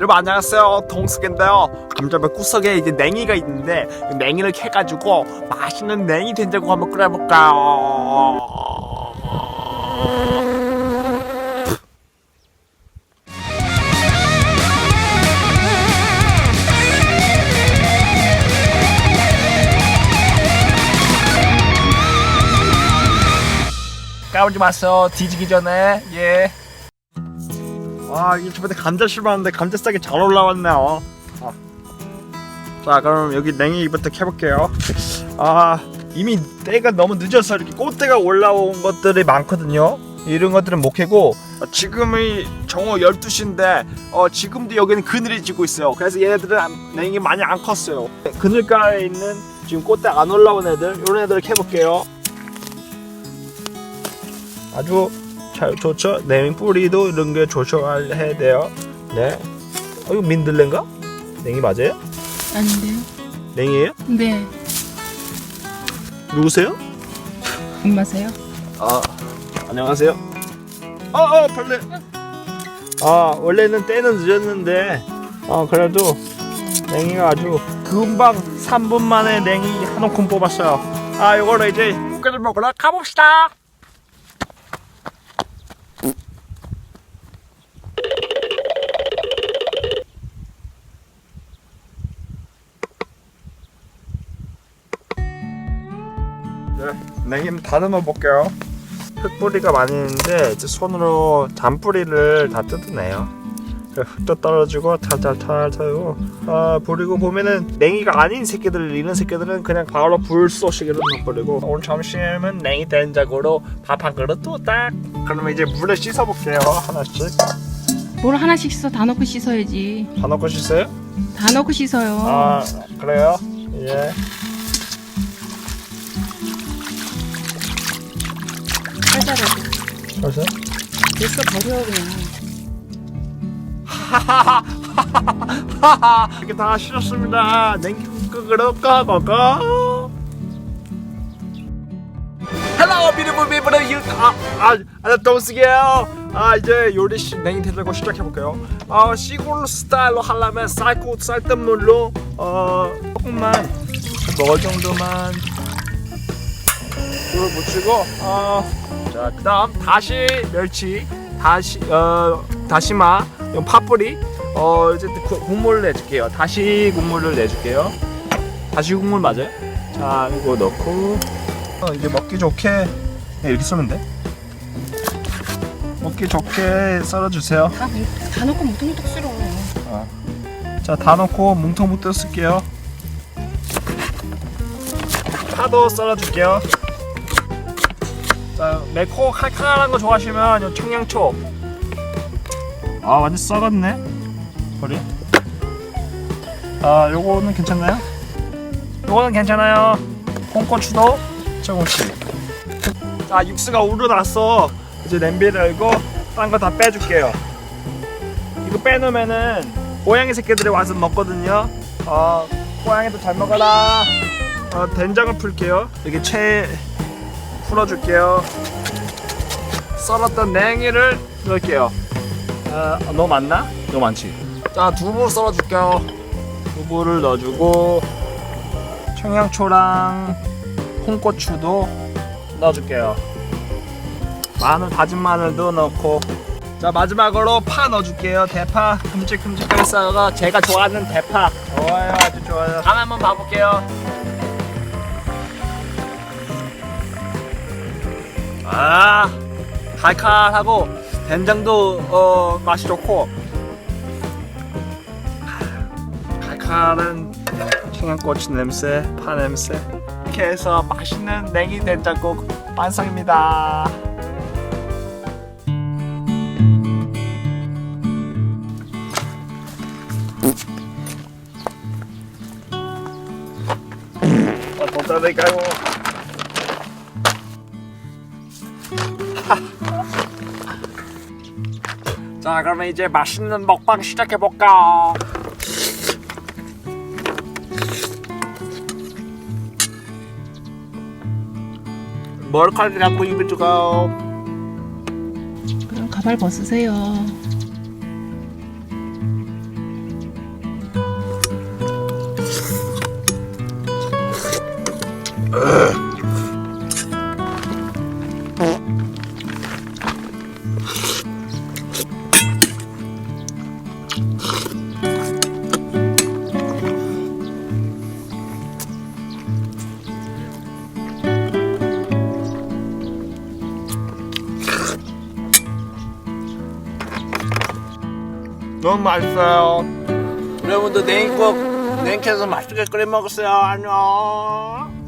여러분 안녕하세요. 동숙인데요. 감자배 구석에 이제 냉이가 있는데 그 냉이를 캐가지고 맛있는 냉이 된장국 한번 끓여볼까요? 까불지 마세요. 뒤지기 전에. 예. 와 이게 저번에 감자 심었는데 감자 싹이 잘 올라왔네요. 아. 자 그럼 여기 냉이부터 캐볼게요. 아 이미 때가 너무 늦어서 이렇게 꽃대가 올라온 것들이 많거든요. 이런 것들은 못 캐고 어, 지금이 정오 12시인데 어, 지금도 여기는 그늘이 지고 있어요. 그래서 얘네들은 안- 냉이 많이 안 컸어요. 그늘가에 있는 지금 꽃대 안 올라온 애들 이런 애들을 캐볼게요. 아주 잘 좋죠. 냉 뿌리도 이런 게 조심해야 돼요. 네. 어 이거 민들레인가? 냉이 맞아요? 아닌데요? 냉이에요? 네. 누구세요? 엄마세요? 아 안녕하세요. 어, 어 벌레. 아 원래는 때는 늦었는데 어 그래도 냉이가 아주 금방 3분 만에 냉이 한 움큼 뽑았어요. 아 이거를 이제 국화를 먹으러 가봅시다. 네, 냉이는 다듬어 볼게요. 흙뿌리가 많이 있는데 이제 손으로 잔뿌리를 다 뜯어내요. 그 흙도 떨어지고 탈탈탈 털고 아 버리고 보면은 냉이가 아닌 새끼들 이런 새끼들은 그냥 바로 불 쏘시기로 넣어버리고 오늘 점심은 냉이 된장으로 밥 한 그릇 뚝딱 그러면 이제 물에 씻어볼게요 하나씩 뭘 하나씩 씻어 다 넣고 씻어야지. 다 넣고 씻어요? 다 넣고 씻어요. 아 그래요? 예 살살하고. 그래서 됐어 버려 그냥. 이렇게 다 씻었습니다. 냉기 끄끄러 꺼꺼꺼. Hello, beautiful people. You, 아, 아, 아. 아, 이제 요리 시 냉이 대들고 시작해 볼게요. 아, 시골 스타일로 하려면 쌀고 쌀뜨물로 어 조금만 먹을 정도만 불을 붙이고 어, 자, 그다음 다시 멸치, 다시 어 다시마, 파뿌리. 어 이제 그 국물을 내줄게요. 다시 국물을 내줄게요. 다시 국물 맞아요? 자 이거 넣고 어, 이제 먹기 좋게 네, 이렇게 썰면 돼. 먹기 좋게 썰어주세요. 다, 뭉- 다 넣고 뭉텅뭉텅 쓸어. 자다 넣고 뭉텅뭉텅 쓸게요. 파도 썰어줄게요. 자 매콤 칼칼한 거 좋아하시면 요 청양초. 아 완전 썩었네. 버리. 아 요거는 괜찮나요? 요거는 괜찮아요. 홍고추도 조금씩. 자 육수가 우러났어. 이제 냄비를 열고 딴 거 다 빼줄게요. 이거 빼놓으면은 고양이 새끼들이 와서 먹거든요. 어, 고양이도 잘 먹어라. 어, 된장을 풀게요. 여기 채 풀어줄게요. 썰었던 냉이를 넣을게요. 아, 너무 많나? 너무 많지. 자, 두부 썰어줄게요. 두부를 넣어주고 청양초랑 홍고추도 넣어줄게요. 마늘 다진 마늘도 넣고 자 마지막으로 파 넣어줄게요 대파 큼직큼직하게 썰어가 제가 좋아하는 대파 좋아요 아주 좋아요 간 한번 봐볼게요 아 칼칼하고 된장도 어, 맛이 좋고. 칼칼한 청양고추 냄새 파 냄새. 이렇게 해서 맛있는 냉이 된장국 완성입니다. 어떡하니까요? 자 그러면 이제 맛있는 먹방 시작해볼까? 머리카락 갖고 입에 들어가. 그럼 가발 벗으세요. 으 너무 맛있어요. 여러분도 냉국 냉캐서 맛있게 끓여 먹었어요. 안녕.